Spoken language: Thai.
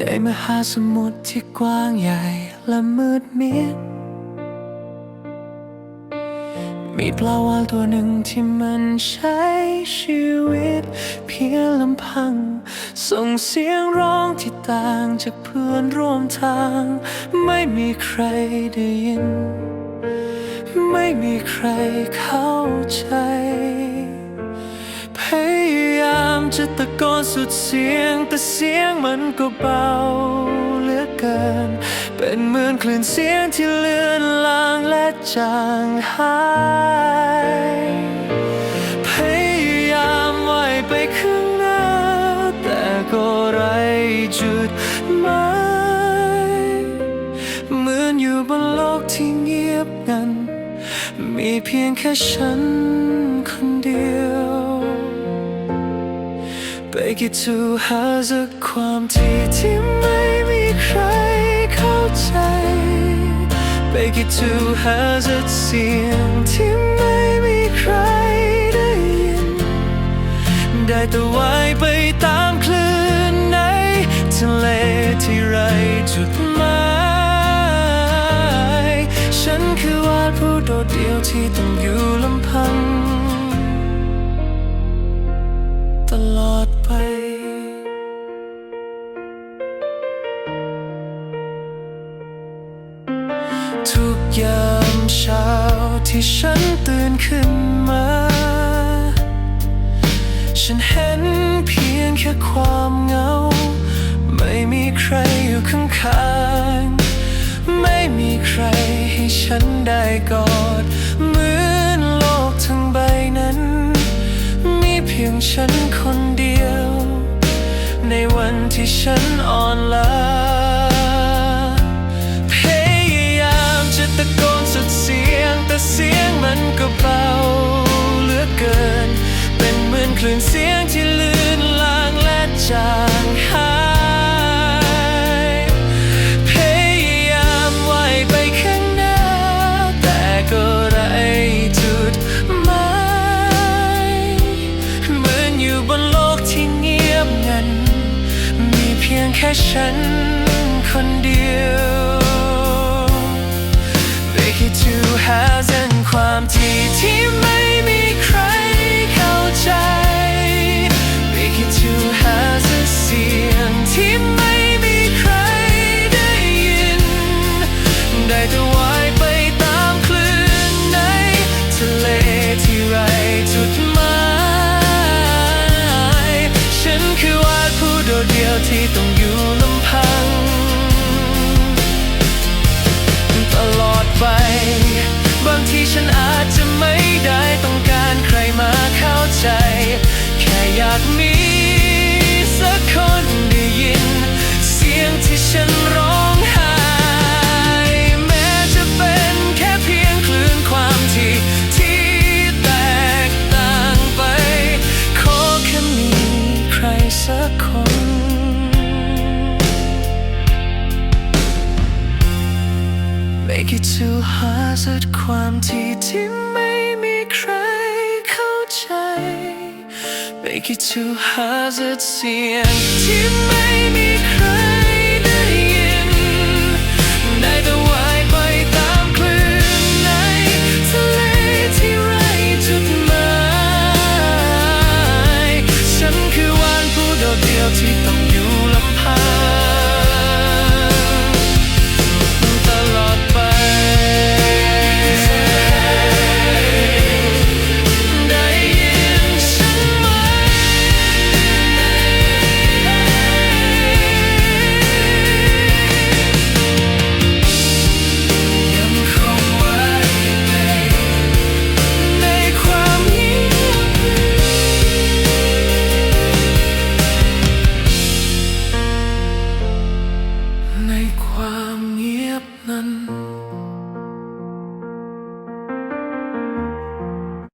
ในมหาสมุทรที่กว้างใหญ่และมืดมิด มีปลาวาฬตัวหนึ่งที่มันใช้ชีวิต เพียงลำพัง ส่งเสียงร้องที่ต่างจากเพื่อนร่วมทาง ไม่มีใครได้ยิน ไม่มีใครเข้าใจ จะตะโกนสุดเสียง แต่เสียงมันก็เบาเหลือเกิน เป็นเหมือนคลื่นเสียงที่เลือนลางและจางหายพยายามไหวไปข้างหน้า แต่ก็ไรจุดหมายเหมือนอยู่บนโลกที่เงียบงัน มีเพียงแค่ฉันคนเดียว ไปคิดทูหาสักความที่ที่ไม่มีใครเข้าใจไปคิดทูหาสักเสียงที่ไม่มีใครได้ยิน ได้แต่ว่ายไปตามคลื่นในทะเลที่ไรจุดหมายฉันคือวาดผู้โดดเดี่ยวที่ต้องอยู่ลำพัง ลอดไป ทุกยามเช้าที่ฉันตื่นขึ้นมา ฉันเห็นเพียงแค่ความเหงา ไม่มีใครอยู่ข้างๆ ไม่มีใครให้ฉันได้กอด ฉันคน ฉันคนเดียว They get to หาเส้นความที่ที่ ดผู้โดดเดี่ยวที่ต้องอยู่ลำพัง ตลอดไป บางทีฉันอาจ Make it to หาสุดความที่ที่ไม่มีใครเข้าใจ Make it to หาสุดเสียงที่ไม่มีใคร